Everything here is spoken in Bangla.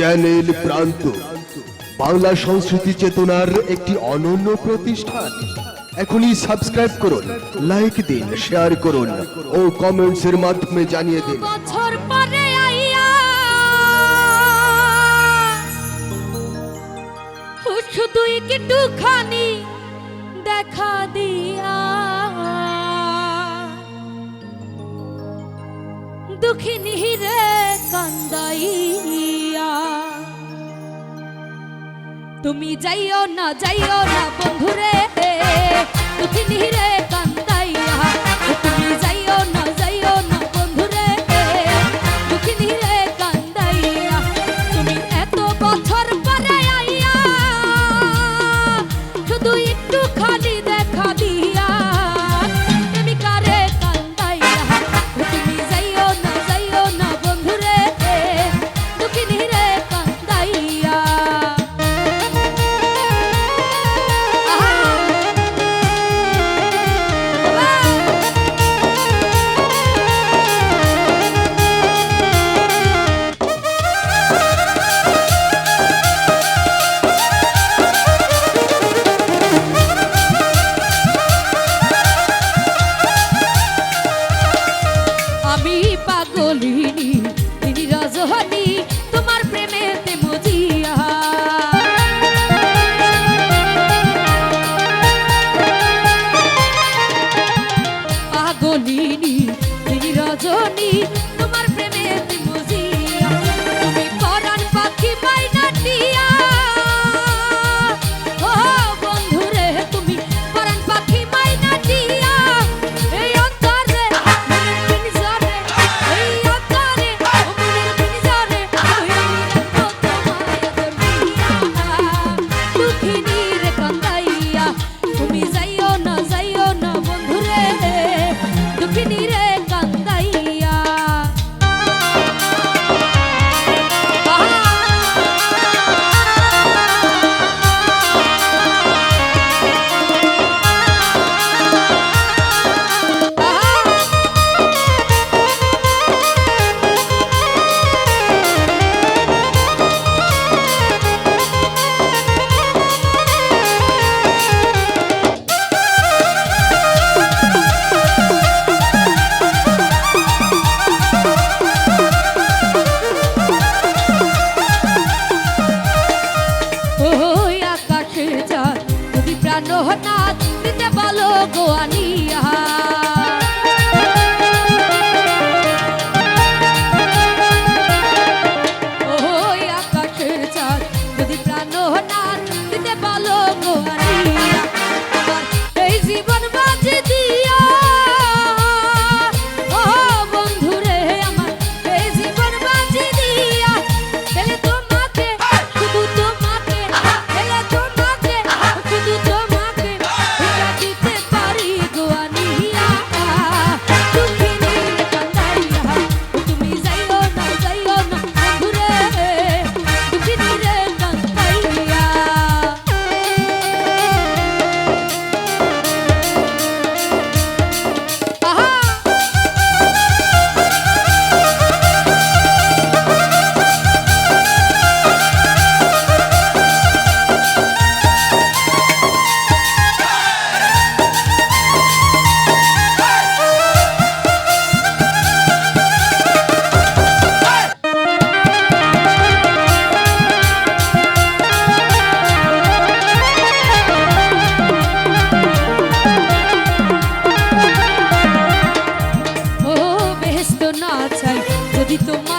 চ্যানেল প্রান্ত। বাংলা সংস্কৃতি চেতনার একটি অনন্য প্রতিষ্ঠান। এখনই সাবস্ক্রাইব করুন লাইক দিন শেয়ার করুন ও কমেন্টস এর মাধ্যমে জানিয়ে দিন। বছর পরে আইয়া দেখা দিয়া। দুঃখিনী রে কান্দাইয়া তুমি যাইও না যাইও না বন্ধুরে। তুমি প্রাণ না দিতে বলো গোয়ালিয়া Habito